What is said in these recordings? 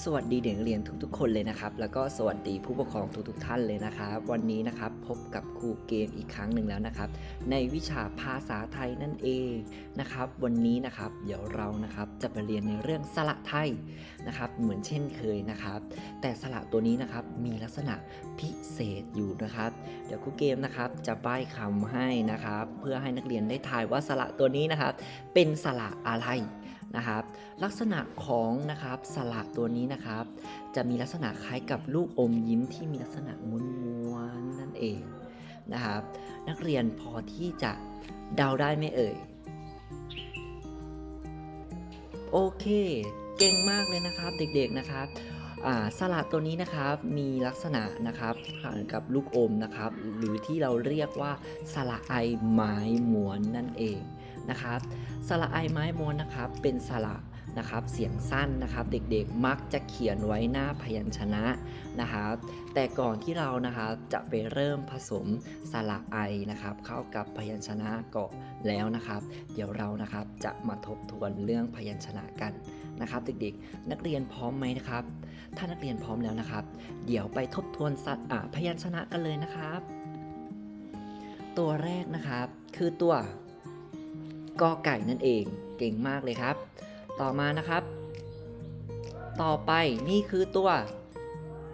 สวัสดีเด็กเรียนทุกๆ คนเลยนะครับ แล้วก็สวัสดีผู้ปกครองทุกๆ ท่านเลยนะครับ วันนี้นะครับพบกับครูเกมอีกครั้งหนึ่งแล้วนะครับ ในวิชาภาษาไทยนั่นเองนะครับ วันนี้นะครับเดี๋ยวเรานะครับจะไปเรียนในเรื่องสระไทยนะครับ เหมือนเช่นเคยนะครับ แต่สระตัวนี้นะครับมีลักษณะพิเศษอยู่นะครับ เดี๋ยวครูเกมนะครับจะใบ้คำให้นะครับ เพื่อให้นักเรียนได้ทายว่าสระตัวนี้นะครับ เป็นสระอะไร นะครับลักษณะของนะครับสระตัวนี้นะครับ จะมีลักษณะคล้ายกับลูกอมยิ้มที่มีลักษณะม้วนๆนั่นเองนะครับ นักเรียนพอที่จะเดาได้ไหมเอ่ยโอเค เก่งมากเลยนะครับเด็กๆนะครับอ่าสระตัวนี้นะครับมีลักษณะนะครับคล้ายกับลูกอมนะครับ หรือที่เราเรียกว่าสระไอไม้หมวนนั่นเอง นะครับสระไอไม้ม้วนนะครับเป็นสระนะครับเสียงสั้นนะครับเด็กๆมักจะเขียนไว้หน้าพยัญชนะนะครับแต่ก่อนที่เรานะครับจะไปเริ่มผสมสระไอนะครับเข้ากับพยัญชนะก่อนแล้วนะครับ เดี๋ยวเรานะครับจะมาทบทวนเรื่องพยัญชนะกันนะครับเด็กๆนักเรียนพร้อมไหมนะครับ ถ้านักเรียนพร้อมแล้วนะครับ เดี๋ยวไปทบทวนสัตว์พยัญชนะกันเลยนะครับ ตัวแรกนะครับคือตัว กอไก่นั่นเองเก่งมากเลยครับ ต่อมานะครับ ต่อไปนี่คือตัว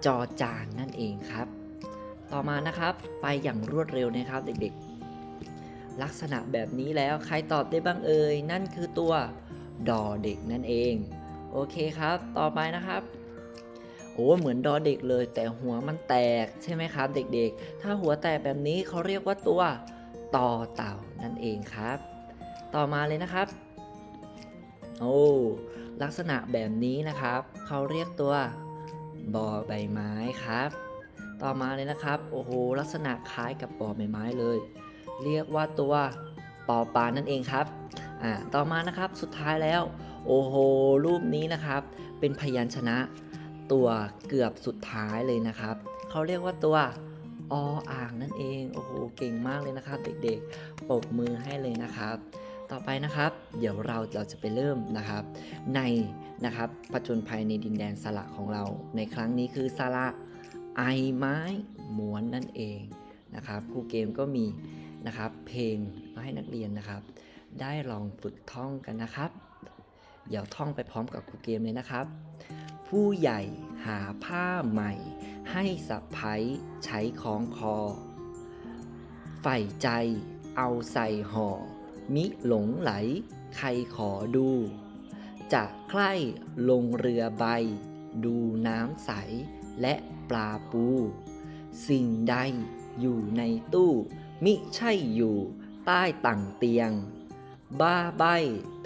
จอจานนั่นเองครับ ต่อมานะครับไปอย่างรวดเร็วนะครับเด็กๆ ลักษณะแบบนี้แล้วใครตอบได้บ้างเอ่ยนั่นคือตัวดอเด็กนั่นเอง โอเคครับ ต่อไปนะครับโอ้เหมือนดอเด็กเลย แต่หัวมันแตกใช่ไหมครับ เด็กๆ ถ้าหัวแตกแบบนี้เขาเรียกว่าตัวต่อเต่านั่นเองครับ ต่อมาเลยนะครับ โอ้ลักษณะแบบนี้นะครับ เขาเรียกตัวบอใบไม้ครับ ต่อมาเลยนะครับ โอ้โห ลักษณะคล้ายกับบอใบไม้เลย เรียกว่าตัวปอปลานั่นเองครับ อ่า ต่อมานะครับสุดท้ายแล้ว โอ้โห รูปนี้นะครับ เป็นพยัญชนะ ตัวเกือบสุดท้ายเลยนะครับ เขาเรียกว่าตัวออ่างนั่นเอง โอ้โห เก่งมากเลยนะครับ เด็กๆ ปรบมือให้เลยนะครับ ต่อไปนะครับ เดี๋ยวเราเราจะไปเริ่มนะครับ ในนะครับผจญภัยในดินแดนสละของเรา ในครั้งนี้คือสละไอไม้ม้วนนั่นเองนะครับครูเกมก็มีนะครับเพลงมาให้นักเรียนนะครับ ได้ลองฝึกท่องกันนะครับ เดี๋ยวท่องไปพร้อมกับครูเกมเลยนะครับ ผู้ใหญ่หาผ้าใหม่ ให้สะพ้ยใช้คล้องคอ ใฝ่ใจเอาใส่ห่อ มิหลงไหล ใครขอดู จะใคร่ลงเรือใบ ดูน้ำใสและปลาปู สิ่งใดอยู่ในตู้ มิใช่อยู่ใต้ต่างเตียง บ้าใบ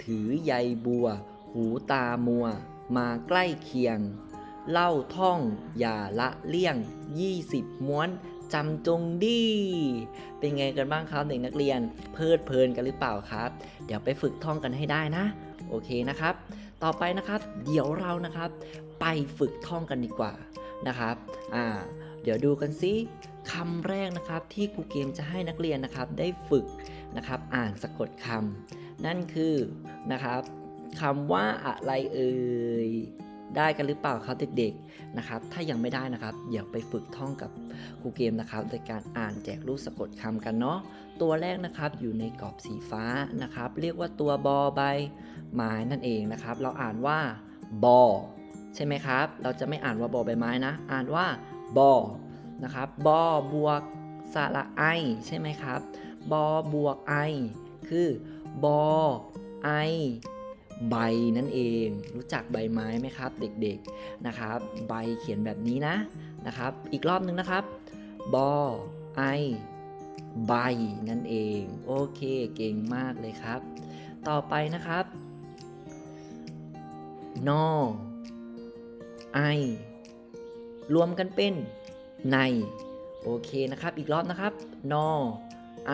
ถือใยบัว หูตามัว มาใกล้เคียง เล่าท่อง อย่าละเลี่ยง 20 ม้วนจำจงดี เป็นไงกันบ้างครับเด็กนักเรียน เพลิดเพลินกันหรือเปล่าครับ เดี๋ยวไปฝึกท่องกันให้ได้นะ โอเคนะครับ ต่อไปนะครับ เดี๋ยวเรานะครับ ไปฝึกท่องกันดีกว่านะครับ อ่า เดี๋ยวดูกันซิคำแรกนะครับที่ครูเกมจะให้นักเรียนนะครับ ได้ฝึกนะครับ อ่านสะกดคำนั่นคือนะครับคำว่าอะไรเอ่ย ได้กันหรือเปล่าครับเด็กๆนะครับ ถ้ายังไม่ได้นะครับเดี๋ยวไปฝึกท่องกับครูเกมนะครับ โดยการอ่านแจกรูปสะกดคำกันเนาะตัวแรกนะครับอยู่ในกรอบสีฟ้านะครับ เรียกว่าตัวบอใบไม้นั่นเองนะครับ เราอ่านว่าบอใช่ไหมครับ เราจะไม่อ่านว่าบอใบไม้นะ อ่านว่าบอนะครับบอบวกสระไอใช่ไหมครับบอบวกไอคือบอไอ ใบนั่นเอง รู้จักใบไม้ไหมครับ เด็กๆนะครับ ใบเขียนแบบนี้นะนะครับ อีกรอบหนึ่งนะครับบอไอใบนั่นเอง โอเคเก่งมากเลยครับ ต่อไปนะครับนอไอรวมกันเป็นใน โอเคนะครับ อีกรอบนะครับนอไอ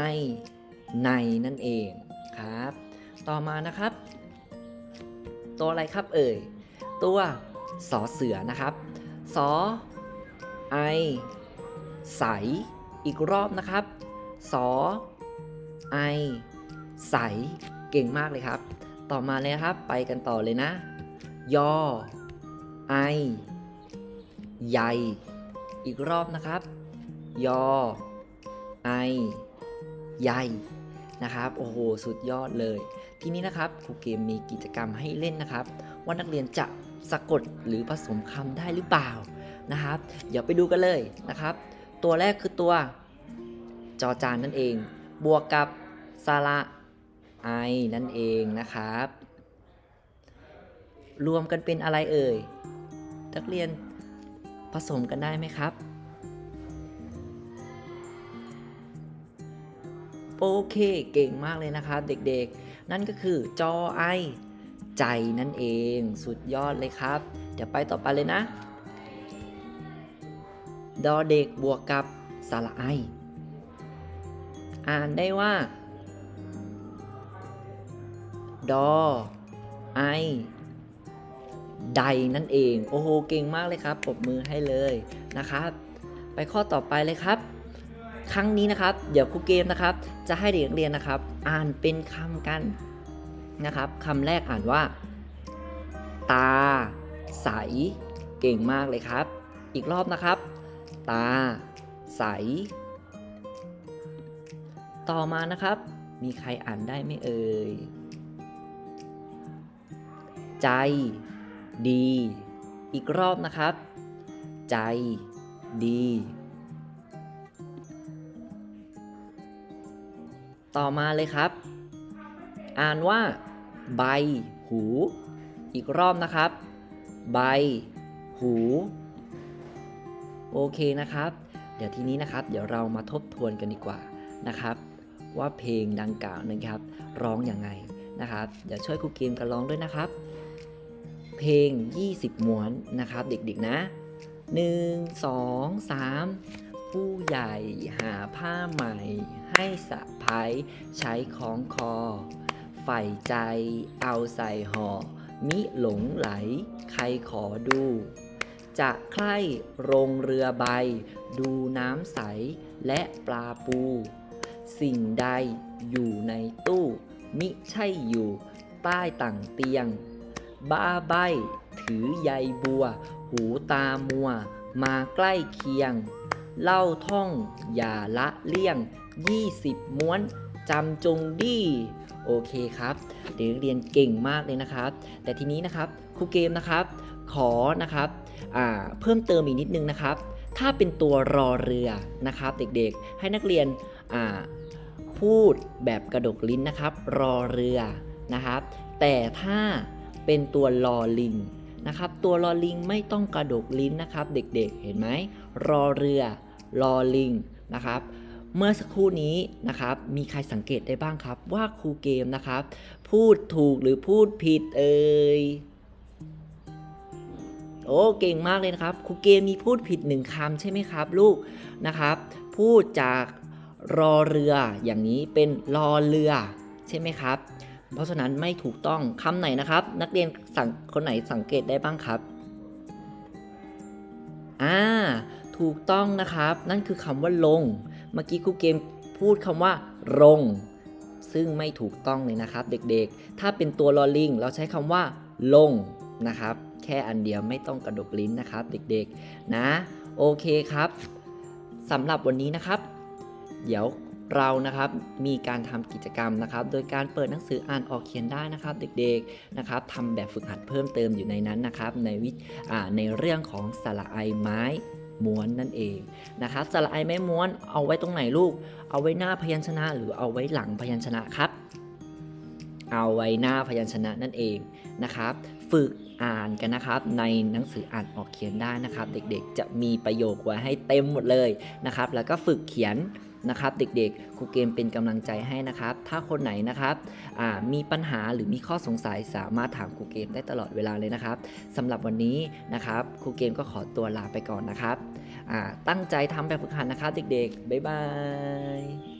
ในนั่นเองครับ ต่อมานะครับ ตัวอะไรครับเอ่ย ตัวสอเสือนะครับสอไอใส อีกรอบนะครับสอไอใส เก่งมากเลยครับ ต่อมาเลยครับ ไปกันต่อเลยนะ ยอ ไอ ใหญ่ อีกรอบนะครับ ยอ ไอ ใหญ่ นะครับโอ้โหสุดยอดเลย ทีนี้นะครับครูเกมมีกิจกรรมให้เล่นนะครับ ว่านักเรียนจะสะกดหรือผสมคำได้หรือเปล่านะครับ เดี๋ยวไปดูกันเลยนะครับ ตัวแรกคือตัว จอจานนั่นเอง บวกกับสระไอนั่นเองนะครับ รวมกันเป็นอะไรเอ่ยนักเรียนผสมกันได้ไหมครับ โอเค เก่งมากเลยนะครับเด็กๆ นั่นก็คือจอไอใจนั่นเองสุดยอดเลยครับ เดี๋ยวไปต่อไปเลยนะ ดอเด็กบวกกับสระไอ อ่านได้ว่า ดอไอใดนั่นเอง โอ้โห เก่งมากเลยครับปรบมือให้เลยนะครับ ไปข้อต่อไปเลยครับ ครั้งนี้นะครับ เดี๋ยวครูเกมนะครับ จะให้เด็กนักเรียนนะครับ อ่านเป็นคำกันนะครับคำแรกอ่านว่า ตา ใส เก่งมากเลยครับ อีกรอบนะครับ ตา ใส ต่อมานะครับ มีใครอ่านได้ไหมเอ่ยใจ ดี อีกรอบนะครับ ใจ ดี ต่อมาเลยครับ อ่านว่า ใบ หู อีกรอบนะครับ ใบ หู โอเคนะครับ เดี๋ยวทีนี้นะครับ เดี๋ยวเรามาทบทวนกันดีกว่านะครับ ว่าเพลงดังกล่าวนะครับร้องอย่างไงนะครับเดี๋ยวช่วยครูเกมกันร้องด้วยนะครับ เพลง 20 ม้วนนะครับ เด็กๆนะ 1 2 3 ผู้ใหญ่หาผ้าใหม่ ให้สะพายใช้คล้องคอ ใฝ่ใจเอาใส่ห่อ มิหลงไหลใครขอดู จะใคร่โรงเรือใบ ดูน้ำใสและปลาปู สิ่งใดอยู่ในตู้ มิใช่อยู่ใต้ต่างเตียง บ้าใบถือใยบัว หูตามัว มาใกล้เคียง เล่าท่อง อย่าละเลี่ยง 20 ม้วนจำจงดีโอเคครับเด็กนักเรียนเก่งมากเลยนะครับ แต่ทีนี้นะครับครูเกมนะครับ ขอนะครับเพิ่มเติมอีกนิดนึงนะครับ ถ้าเป็นตัวรอเรือนะครับ เด็กๆ ให้นักเรียนพูดแบบกระดกลิ้นนะครับ รอเรือนะครับ แต่ถ้าเป็นตัวลอลิงนะครับ ตัวลอลิงไม่ต้องกระดกลิ้นนะครับ เด็กๆ เห็นไหมรอเรือ ลอลิงนะครับเมื่อสักครู่นี้นะครับ มีใครสังเกตได้บ้างครับ ว่าครูเกมนะครับ พูดถูกหรือพูดผิดเอ่ยโอ้เก่งมากเลยนะครับครูเกมมีพูดผิดหนึ่งคำใช่ไหมครับ ลูกนะครับ พูดจากรอเรืออย่างนี้เป็นรอเรือใช่ไหมครับ เพราะฉะนั้นไม่ถูกต้องคำไหนนะครับ นักเรียนสังคนไหนสังเกตได้บ้างครับอ่า ถูกต้องนะครับ นั่นคือคำว่าลง เมื่อกี้ครูเกมพูดคำว่าลงซึ่งไม่ถูกต้องเลยนะครับ เด็กๆ ถ้าเป็นตัวลอลิงเราใช้คำว่า ลงนะครับ แค่อันเดียวไม่ต้องกระดกลิ้นนะครับ เด็กๆ นะ โอเคครับสำหรับวันนี้นะครับ เดี๋ยวเรานะครับมีการทำกิจกรรมนะครับ โดยการเปิดหนังสืออ่านออกเขียนได้นะครับ เด็กๆนะครับทำแบบฝึกหัดเพิ่มเติมอยู่ในนั้นนะครับ ในวิในเรื่องของสระไอไม้ ม้วนนั่นเองนะครับสระไอไม้ม้วนเอาไว้ตรงไหนลูก เอาไว้หน้าพยัญชนะ หรือเอาไว้หลังพยัญชนะครับ เอาไว้หน้าพยัญชนะนั่นเองนะครับ ฝึกอ่านกันนะครับในหนังสืออ่านออกเขียนได้นะครับ เด็กๆจะมีประโยคไว้ให้เต็มหมดเลยนะครับ แล้วก็ฝึกเขียน นะครับเด็กๆครูเกมเป็นกำลังใจให้นะครับ ถ้าคนไหนนะครับมีปัญหาหรือมีข้อสงสัยสามารถถามครูเกมได้ตลอดเวลาเลยนะครับสำหรับวันนี้นะครับครูเกมก็ขอตัวลาไปก่อนนะครับตั้งใจทำแบบฝึกหัดนะครับเด็กๆบ๊ายบาย